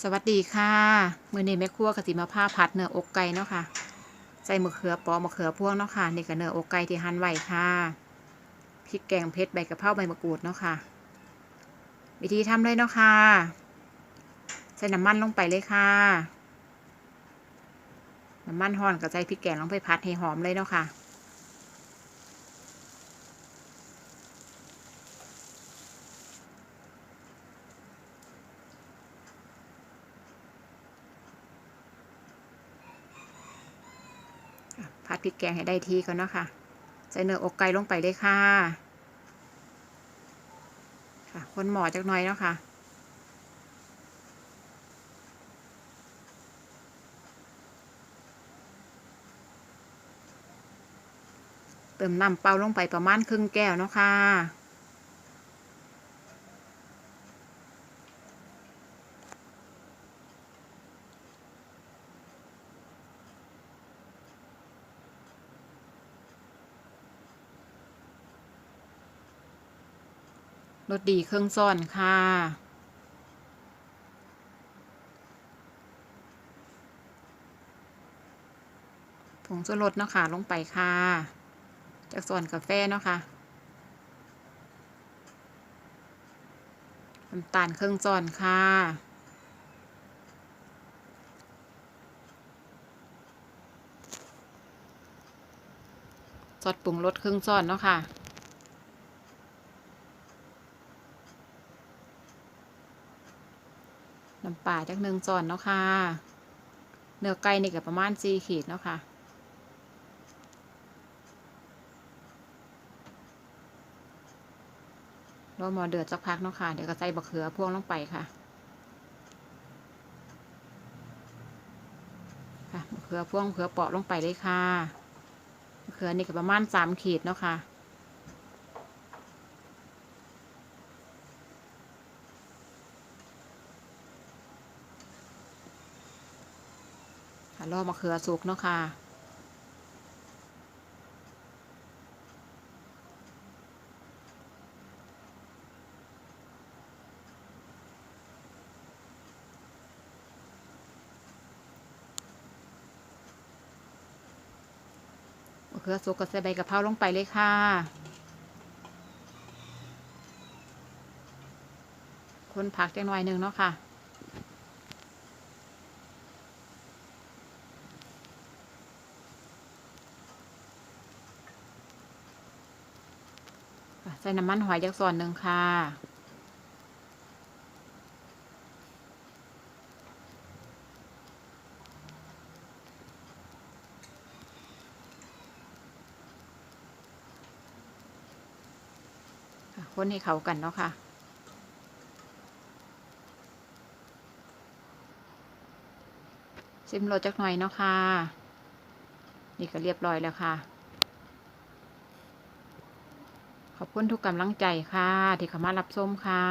สวัสดีค่ะมือนี้แม่ครัวกะสิมาผ้าผัดเนื้ออกไก่เนาะค่ะ ใส่มะเขือปอมะเขือพวงเนาะค่ะนี่ก็เนื้ออกไก่ที่หั่นไว้ค่ะพริกแกงเผ็ดใบกะเพราใบมะกรูดเนาะค่ะ วิธีทำเลยเนาะค่ะ ใส่น้ำมันลงไปเลยค่ะ น้ำมันห่อนก็ใส่พริกแกงลงไปผัดให้หอมเลยเนาะค่ะ ผัดพริกแกงให้ได้ทีก่อนเนาะค่ะ ใส่เนื้ออกไก่ลงไปเลยค่ะ ค่ะ คนหมอจักหน่อยเนาะค่ะเติมน้ำเปล่าลงไปประมาณครึ่งแก้วเนาะค่ะ รสดีเครื่องซ่อนค่ะ ผงชูรสเนาะค่ะ ลงไปค่ะ จากส่วนกาแฟเนาะค่ะน้ำตาลเครื่องจอนค่ะซอสปรุงรสเครื่องซ้อนเนาะค่ะ น้ำปลาจากหนึ่งจอนเนาะค่ะ เนื้อไก่นี่ก็ประมาณสี่ขีดเนาะค่ะรอหมอเดือดสักพักเนาะค่ะ เดี๋ยวก็ใส่บะเขือพ่วงลงไปค่ะ ค่ะบะเขือพ่วงเขือเปาะลงไปเลยค่ะบะเขือนี่ก็ประมาณสามขีดเนาะค่ะ ค่ะรอมะเขือสุกเนาะค่ะมะเขือสุกก็ใส่ใบกะเพราลงไปเลยค่ะ คนผักจังหน่อยหนึ่งเนาะค่ะ ใส่น้ำมันหอยจากษ์ส่วนหนึ่งค่ะ คนให้เขากันเนาะค่ะซิมโรสจักหน่อยเนาะค่ะ นี่ก็เรียบร้อยแล้วค่ะ ขอบคุณทุกกำลังใจค่ะ ที่เข้ามารับชมค่ะ